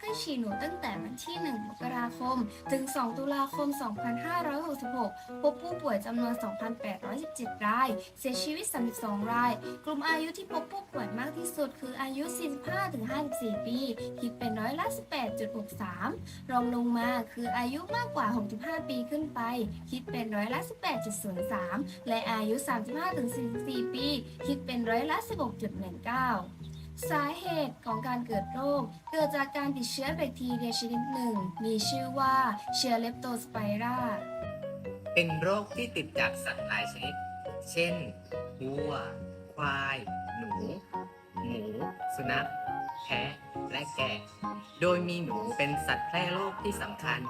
ไข้ฉี่หนูตั้งแต่วันที่ 1 มกราคม ถึง 2 ตุลาคม 2566 พบผู้ป่วยจำนวน 2,817 ราย เสียชีวิต 32 ราย กลุ่มอายุที่พบผู้ป่วยมากที่สุดคืออายุ 45-54 ปี คิดเป็นร้อยละ 18.63 รองลงมาคืออายุมากกว่า 65 ปีขึ้นไป คิดเป็นร้อยละ 18.03 และอายุ 35-44 ปี คิดเป็นร้อยละ 16.19 สาเหตุของการเกิดโรค เกิดจากการติดเชื้อแบคทีเรียชนิดหนึ่ง มีชื่อว่าเชื้อเลปโตสไปราเป็นโรคที่ติดจากสัตว์หลายชนิด เช่นวัว ควาย หนู หมู สุนัข แพะ และแกะ โดยมีหนูเป็นสัตว์แพร่โรคที่สำคัญ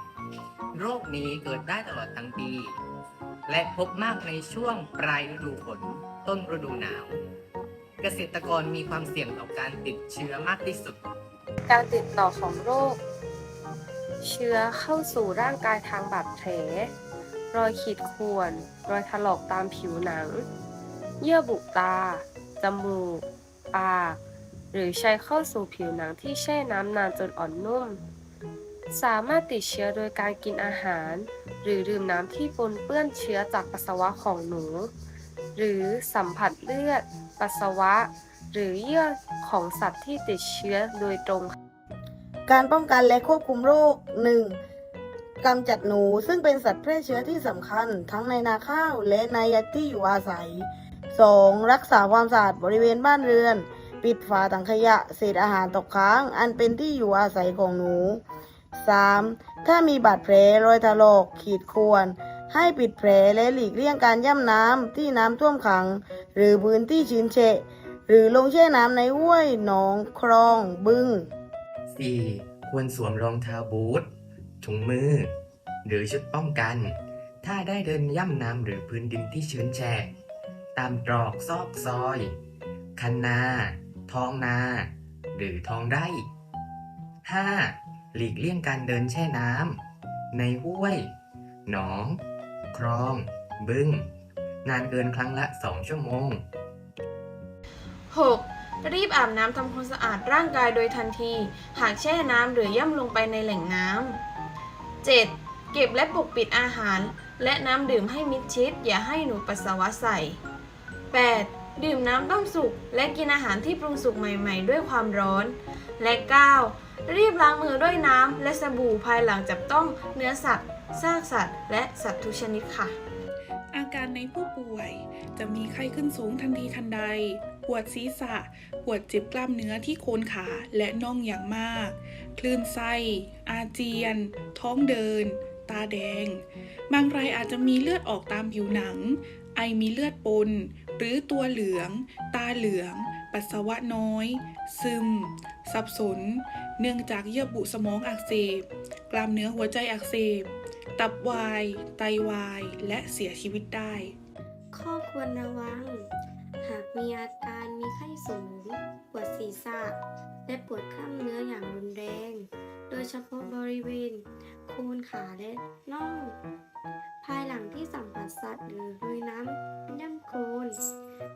โรคนี้เกิดได้ตลอดทั้งปี และพบมากในช่วงปลายฤดูฝน ต้นฤดูหนาว เกษตรกรมีความเสี่ยงต่อการติดเชื้อมากที่สุด การติดต่อของโรค เชื้อเข้าสู่ร่างกายทางบาดแผล รอยขีดข่วน รอยถลอกตามผิวหนัง เยื่อบุตา จมูก ปาก หรือใช้เข้าสู่ผิวหนังที่แช่น้ำนานจนอ่อนนุ่ม สามารถติดเชื้อโดยการกินอาหาร หรือดื่มน้ำที่ปนเปื้อนเชื้อจากปัสสาวะของหนู หรือสัมผัสเลือด ปัสสาวะ หรือเยื่อของสัตว์ที่ติดเชื้อโดยตรง การป้องกันและควบคุมโรค 1. กำจัดหนูซึ่งเป็นสัตว์แพร่เชื้อที่สำคัญ ทั้งในนาข้าวและในที่อยู่อาศัย 2. รักษาความสะอาดบริเวณบ้านเรือน ปิดฝาถังขยะ เศษอาหารตกค้าง อันเป็นที่อยู่อาศัยของหนู 3. ถ้ามีบาดแผลรอยถลอกขีดข่วน ให้ปิดแผลและหลีกเลี่ยงการย่ำน้ำที่น้ำท่วมขัง หรือพื้นที่ชื้นเฉะหรือลงแช่น้ำในห้วยหนองคลองบึง 4. ควรสวมรองเท้าบูท ถุงมือ หรือชุดป้องกัน ถ้าได้เดินย่ำน้ำหรือพื้นดินที่ชื้นแฉะตามตรอกซอกซอย คันนา ท้องนา หรือท้องไร่ 5. หลีกเลี่ยงการเดินแช่น้ำในห้วย หนอง คลอง บึงนานเกินครั้งละ 2 ชั่วโมง 6. รีบอาบน้ำทำความสะอาดร่างกายโดยทันที หากแช่น้ำหรือย่ำลงไปในแหล่งน้ำ 7. เก็บและปกปิดอาหาร และน้ำดื่มให้มิดชิด อย่าให้หนูปัสสาวะใส่ 8. ดื่มน้ำต้มสุก และกินอาหารที่ปรุงสุกใหม่ ๆ ด้วยความร้อน และ 9. รีบล้างมือด้วยน้ำและสบู่ภายหลังจับต้องเนื้อสัตว์ซากสัตว์ และสัตว์ทุกชนิดค่ะ อาการในผู้ป่วยจะมีไข้ขึ้นสูงทันทีทันใด ปวดศีรษะ ปวดเจ็บกล้ามเนื้อที่โคนขาและน่องอย่างมาก คลื่นไส้ อาเจียน ท้องเดิน ตาแดง บางรายอาจจะมีเลือดออกตามผิวหนัง ไอมีเลือดปน หรือตัวเหลือง ตาเหลือง ปัสสาวะน้อย ซึม สับสน เนื่องจากเยื่อบุสมองอักเสบ กล้ามเนื้อหัวใจอักเสบ ตับวาย ไตวาย และเสียชีวิตได้ ข้อควรระวัง หากมีอาการมีไข้สูง ปวดศีรษะ และปวดกล้ามเนื้ออย่างรุนแรง โดยเฉพาะบริเวณโคนขาและน่อง ภายหลังที่สัมผัสสัตว์หรือลุยน้ำย่ำ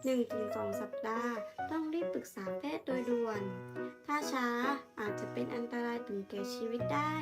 1-2 สัปดาห์ ต้องรีบปรึกษาแพทย์โดยด่วน ถ้าช้าอาจจะเป็นอันตรายถึงแก่ชีวิตได้